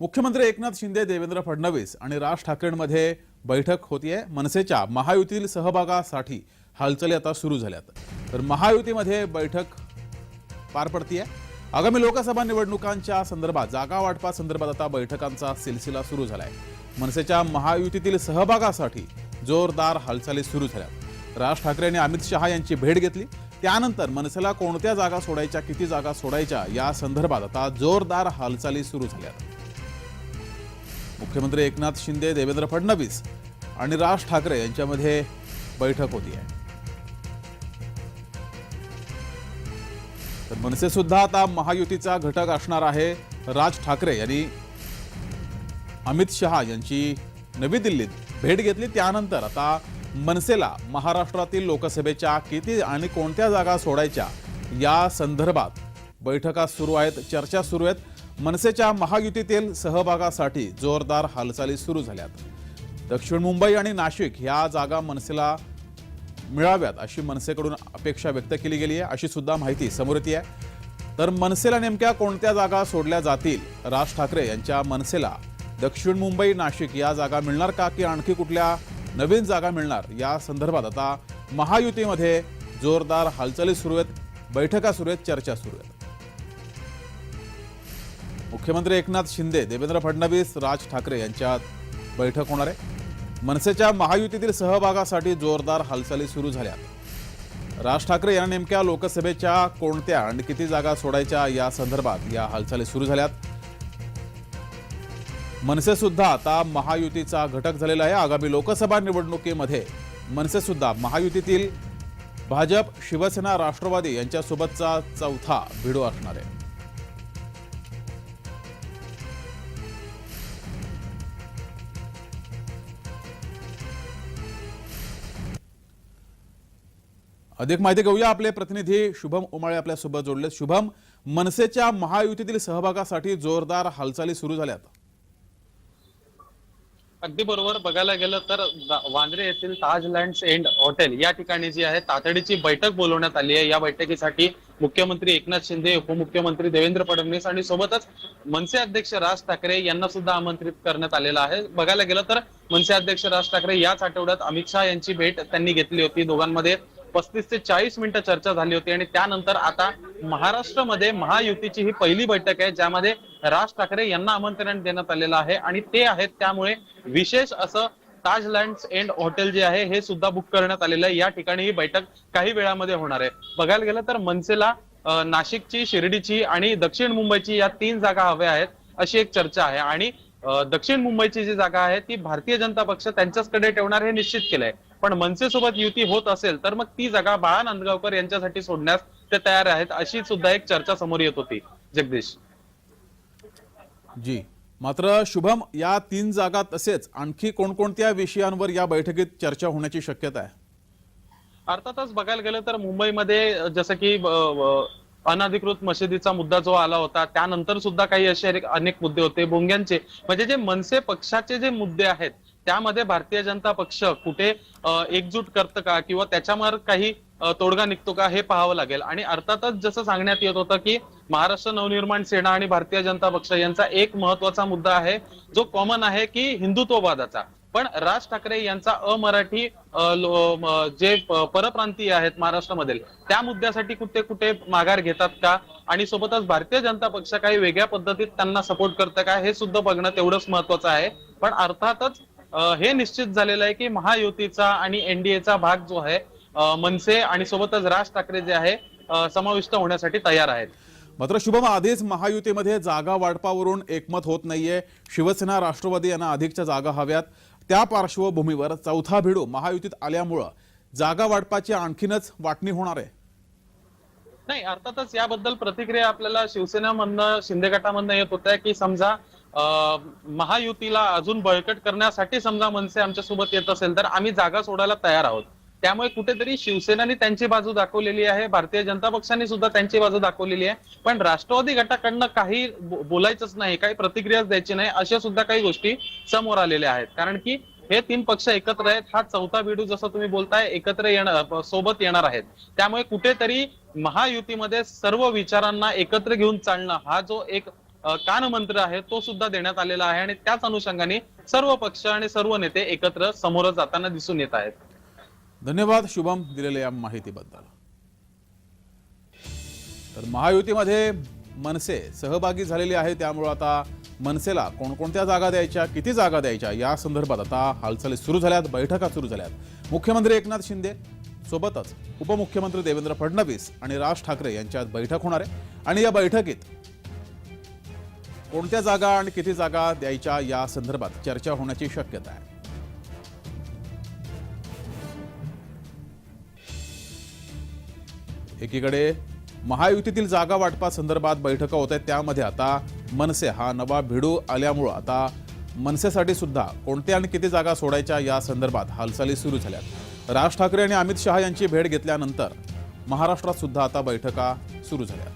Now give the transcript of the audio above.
मुख्यमंत्री एकनाथ शिंदे देवेंद्र फडणवीस आणि राज ठाकरेंमध्ये बैठक होतीये. मनसेच्या महायुतीतील सहभागासाठी हालचाली आता सुरू झाल्यात. तर महायुतीमध्ये बैठक पार पडतीये. आगामी लोकसभा निवडणुकांच्या संदर्भात जागा वाटपासंदर्भात आता बैठकांचा सिलसिला सुरू झालाय. मनसेच्या महायुतीतील सहभागासाठी जोरदार हालचाली सुरू झाल्या राज ठाकरे आणि अमित शहा यांची भेट घेतली. त्यानंतर मनसेला कोणत्या जागा सोडायच्या किती जागा सोडायच्या या संदर्भात आता जोरदार हालचाली सुरू झाल्यात. मुख्यमंत्री एकनाथ शिंदे देवेंद्र फडणवीस आणि राज ठाकरे यांच्यामध्ये बैठक होती आहे. तर मनसे सुद्धा आता महायुतीचा घटक असणार आहे. राज ठाकरे यांनी अमित शहा यांची नवी दिल्लीत भेट घेतली. त्यानंतर आता मनसेला महाराष्ट्रातील लोकसभेच्या किती आणि कोणत्या जागा सोडायच्या या संदर्भात बैठका सुरू आहेत चर्चा सुरू आहेत. मनसेच्या महायुतीतील सहभागासाठी जोरदार हालचाली सुरू झाल्यात. दक्षिण मुंबई आणि नाशिक ह्या जागा मनसेला मिळाव्यात अशी मनसेकडून अपेक्षा व्यक्त केली गेली आहे अशी सुद्धा माहिती समोर येते आहे. तर मनसेला नेमक्या कोणत्या जागा सोडल्या जातील? राज ठाकरे यांच्या मनसेला दक्षिण मुंबई नाशिक या जागा मिळणार का की आणखी कुठल्या नवीन जागा मिळणार? या संदर्भात आता महायुतीमध्ये जोरदार हालचाली सुरू आहेत बैठका सुरू आहेत चर्चा सुरू आहेत. मुख्यमंत्री एकनाथ शिंदे देवेंद्र फडणवीस राज ठाकरे यांच्यात बैठक होणार आहे. मनसेच्या महायुतीतील सहभागासाठी जोरदार हालचाली सुरू झाल्या राज ठाकरे यांना नेमक्या लोकसभेच्या कोणत्या आणि किती जागा सोडायच्या या संदर्भात या हालचाली सुरू झाल्यात. मनसेसुद्धा आता महायुतीचा घटक झालेला आहे. आगामी लोकसभा निवडणुकीमध्ये मनसेसुद्धा महायुतीतील भाजप शिवसेना राष्ट्रवादी यांच्यासोबतचा चौथा भिडो असणार आहे. अधिक माहिती घेऊया. आपले प्रतिनिधी शुभम उमाळे आपल्यासोबत जोडले शुभम मनसेच्या महायुतीतील सहभागासाठी जोरदार हालचाली सुरू झाल्यात. अगदी बरोबर. बघायला गेलं तर वांद्रे येथील ताज लँड्स एंड हॉटेल या ठिकाणी जी आहे तातडीची बैठक बोलवण्यात आली आहे. या बैठकीसाठी मुख्यमंत्री एकनाथ शिंदे उपमुख्यमंत्री देवेंद्र फडणवीस आणि सोबतच मनसे अध्यक्ष राज ठाकरे यांना सुद्धा आमंत्रित करण्यात आलेलं आहे. बघायला गेलं तर मनसे अध्यक्ष राज ठाकरे याच आठवड्यात अमित शहा यांची भेट त्यांनी घेतली होती. दोघांमध्ये पस्तीस ते चाळीस मिनिटं चर्चा झाली होती आणि त्यानंतर आता महाराष्ट्रामध्ये महायुतीची ही पहिली बैठक आहे ज्यामध्ये राज ठाकरे यांना आमंत्रण देण्यात आलेलं आहे आणि ते आहेत त्यामुळे विशेष असं ताज लँड्स एंड हॉटेल जे आहे हे सुद्धा बुक करण्यात आलेलं आहे. या ठिकाणी ही बैठक काही वेळामध्ये होणार आहे. बघायला गेलं तर मनसेला नाशिकची शिर्डीची आणि दक्षिण मुंबईची या तीन जागा हव्या आहेत अशी एक चर्चा आहे. आणि दक्षिण मुंबईची जी जागा आहे ती भारतीय जनता पक्ष त्यांच्याचकडे ठेवणार हे निश्चित केलंय. पण मनसे सोबत युती होत असेल तर मग ती जागा बाळा नांदगावकर यांच्यासाठी सोडण्यास ते तयार आहेत अशी सुद्धा एक चर्चा समोर येत होती. जगदीश. जी. मात्र शुभम या तीन जागा तसेच आणखी कोणकोणत्या विषयांवर या बैठकीत चर्चा होण्याची शक्यता आहे? अर्थातच बघायला गेलं तर मुंबईमध्ये जसं की अनधिकृत मशिदीचा मुद्दा जो आला होता त्यानंतर सुद्धा काही असे अनेक- अनेक मुद्दे होते भोंग्यांचे म्हणजे जे मनसे पक्षाचे जे मुद्दे आहेत त्यामध्ये भारतीय जनता पक्ष कुठे एकजूट करतं का? किंवा त्याच्यावर काही तोडगा निघतो का? हे पाहावं लागेल. आणि अर्थातच जसं सांगण्यात येत होतं की महाराष्ट्र नवनिर्माण सेना आणि भारतीय जनता पक्ष यांचा एक महत्त्वाचा मुद्दा आहे जो कॉमन आहे की हिंदुत्ववादाचा. पण राज ठाकरे यांचा अमराठी अ, जे परप्रांतीय आहेत महाराष्ट्रामधील त्या मुद्द्यासाठी कुठे कुठे माघार घेतात का? आणि सोबतच भारतीय जनता पक्ष काही वेगळ्या पद्धतीत त्यांना सपोर्ट करतं का? हे सुद्धा बघणं तेवढंच महत्वाचं आहे. पण अर्थातच हे निश्चित झालेलं आहे की महायुतीचा आणि एनडीएचा भाग जो आहे मनसे आणि सोबतच राज ठाकरे जे आहे समाविष्ट होण्यासाठी तयार आहेत. मात्र शुभम आधीच महायुतीमध्ये जागा वाटपावरून एकमत होत नाहीये. शिवसेना राष्ट्रवादी यांना अधिकच्या जागा हव्यात. त्या पार्श्वभूमीवर चौथा भिडू महायुतीत आल्यामुळं जागा वाटपाची आणखीनच वाटणी होणार आहे. नाही अर्थातच याबद्दल प्रतिक्रिया आपल्याला शिवसेनेमधनं शिंदे गटामधनं येत होत्या की समजा महायुतीला अजून बळकट करण्यासाठी समजा मनसे आमच्यासोबत येत असेल तर आम्ही जागा सोडायला तयार आहोत. त्यामुळे कुठेतरी शिवसेनाने त्यांची बाजू दाखवलेली आहे भारतीय जनता पक्षाने सुद्धा त्यांची बाजू दाखवलेली आहे. पण राष्ट्रवादी गटाकडनं काही बोलायचंच नाही काही प्रतिक्रियाच द्यायची नाही अशा सुद्धा काही गोष्टी समोर आलेल्या आहेत. कारण की हे तीन पक्ष एकत्र आहेत हा चौथा बिडू जसं तुम्ही बोलताय एकत्र येणार सोबत येणार आहेत. त्यामुळे कुठेतरी महायुतीमध्ये सर्व विचारांना एकत्र घेऊन चालणं हा जो एक कानमंत्र आहे तो सुद्धा देण्यात आलेला आहे आणि त्याच अनुषंगाने सर्व पक्ष आणि सर्व नेते एकत्र समोर जाताना दिसून येत आहेत. धन्यवाद शुभम दिलेल्या या माहितीबद्दल. तर महायुतीमध्ये मनसे सहभागी झालेली आहे त्यामुळं आता मनसेला कोणकोणत्या जागा द्यायच्या किती जागा द्यायच्या या संदर्भात आता हालचाली सुरू झाल्यात बैठका सुरू झाल्यात. मुख्यमंत्री एकनाथ शिंदे सोबतच उपमुख्यमंत्री देवेंद्र फडणवीस आणि राज ठाकरे यांच्यात बैठक होणार आहे. आणि या बैठकीत कोणत्या जागा आणि किती जागा द्यायच्या या संदर्भात चर्चा होण्याची शक्यता आहे. एकीकडे महायुतीतील जागा वाटपासंदर्भात बैठका होत आहेत त्यामध्ये आता मनसे हा नवा भिडू आल्यामुळं आता मनसेसाठी सुद्धा कोणत्या आणि किती जागा सोडायच्या या संदर्भात हालचाली सुरू झाल्यात. राज ठाकरे आणि अमित शहा यांची भेट घेतल्यानंतर महाराष्ट्रात सुद्धा आता बैठका सुरू झाल्या